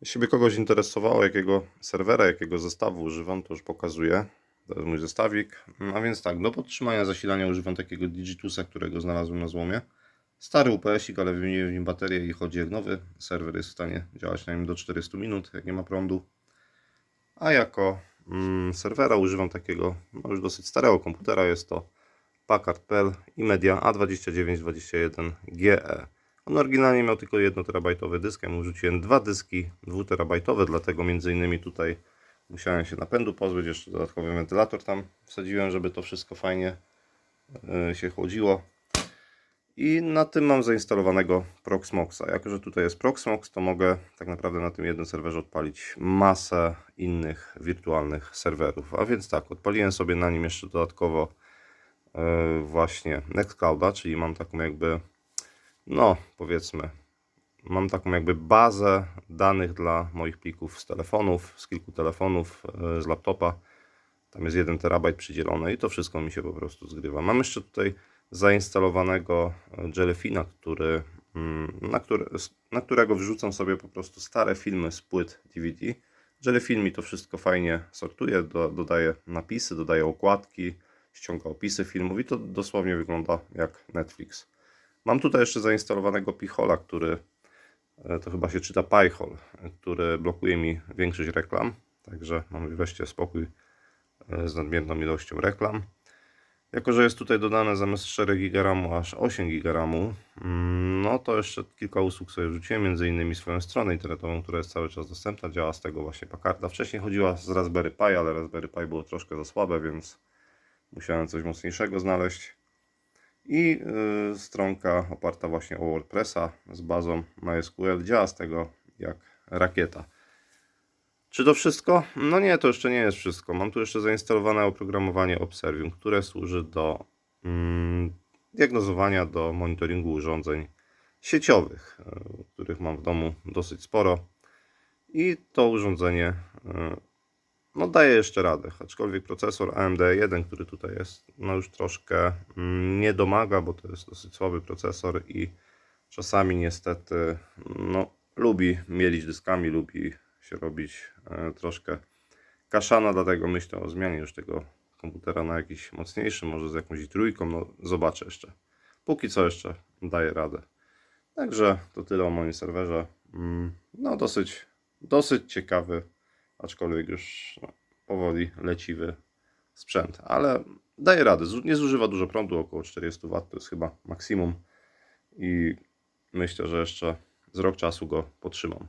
Jeśli by kogoś interesowało, jakiego serwera, jakiego zestawu używam, to już pokazuję. To jest mój zestawik. A więc tak, do podtrzymania zasilania używam takiego Digitusa, którego znalazłem na złomie. Stary UPS-ik, ale wymieniłem w nim baterię i chodzi jak nowy. Serwer jest w stanie działać na nim do 400 minut, jak nie ma prądu. A jako mm, serwera używam takiego no już dosyć starego komputera. Jest to Packard.pl i Media A2921GE. On oryginalnie miał tylko 1 terabajtowy dysk, ja mu wrzuciłem dwa dyski 2 terabajtowe, dlatego między innymi tutaj musiałem się napędu pozbyć, jeszcze dodatkowy wentylator tam wsadziłem, żeby to wszystko fajnie y, się chłodziło. I na tym mam zainstalowanego Proxmoxa. Jako, że tutaj jest Proxmox, to mogę tak naprawdę na tym jednym serwerze odpalić masę innych wirtualnych serwerów. A więc tak, odpaliłem sobie na nim jeszcze dodatkowo y, właśnie Nextclouda, czyli mam taką jakby no powiedzmy, mam taką jakby bazę danych dla moich plików z telefonów, z kilku telefonów, e, z laptopa. Tam jest 1 terabajt przydzielony i to wszystko mi się po prostu zgrywa. Mam jeszcze tutaj zainstalowanego e, Jellyfina, który, mm, na, który, na którego wrzucam sobie po prostu stare filmy z płyt DVD. Jellyfin mi to wszystko fajnie sortuje, do, dodaje napisy, dodaje okładki, ściąga opisy filmów i to dosłownie wygląda jak Netflix. Mam tutaj jeszcze zainstalowanego Pichola, który e, to chyba się czyta Pyhol, który blokuje mi większość reklam. Także mam wreszcie spokój e, z nadmierną ilością reklam. Jako, że jest tutaj dodane zamiast 4 GB aż 8 GB mm, no to jeszcze kilka usług sobie wrzuciłem, między innymi swoją stronę internetową, która jest cały czas dostępna, działa z tego właśnie Packarda. Wcześniej chodziła z Raspberry Pi, ale Raspberry Pi było troszkę za słabe, więc musiałem coś mocniejszego znaleźć. I y, stronka oparta właśnie o WordPressa z bazą MySQL działa z tego jak rakieta. Czy to wszystko? No nie, to jeszcze nie jest wszystko. Mam tu jeszcze zainstalowane oprogramowanie Observium, które służy do mm, diagnozowania, do monitoringu urządzeń sieciowych, y, których mam w domu dosyć sporo. I to urządzenie y, no daje jeszcze radę, aczkolwiek procesor AMD 1, który tutaj jest, no już troszkę mm, nie domaga, bo to jest dosyć słaby procesor i czasami niestety no, lubi mielić dyskami, lubi się robić e, troszkę kaszana, dlatego myślę o zmianie już tego komputera na jakiś mocniejszy, może z jakąś trójką, no zobaczę jeszcze. Póki co jeszcze daje radę. Także to tyle o moim serwerze. Mm, No dosyć, dosyć ciekawy aczkolwiek już no, powoli leciwy sprzęt, ale daje radę. Nie zużywa dużo prądu, około 40 W to jest chyba maksimum i myślę, że jeszcze z rok czasu go potrzymam.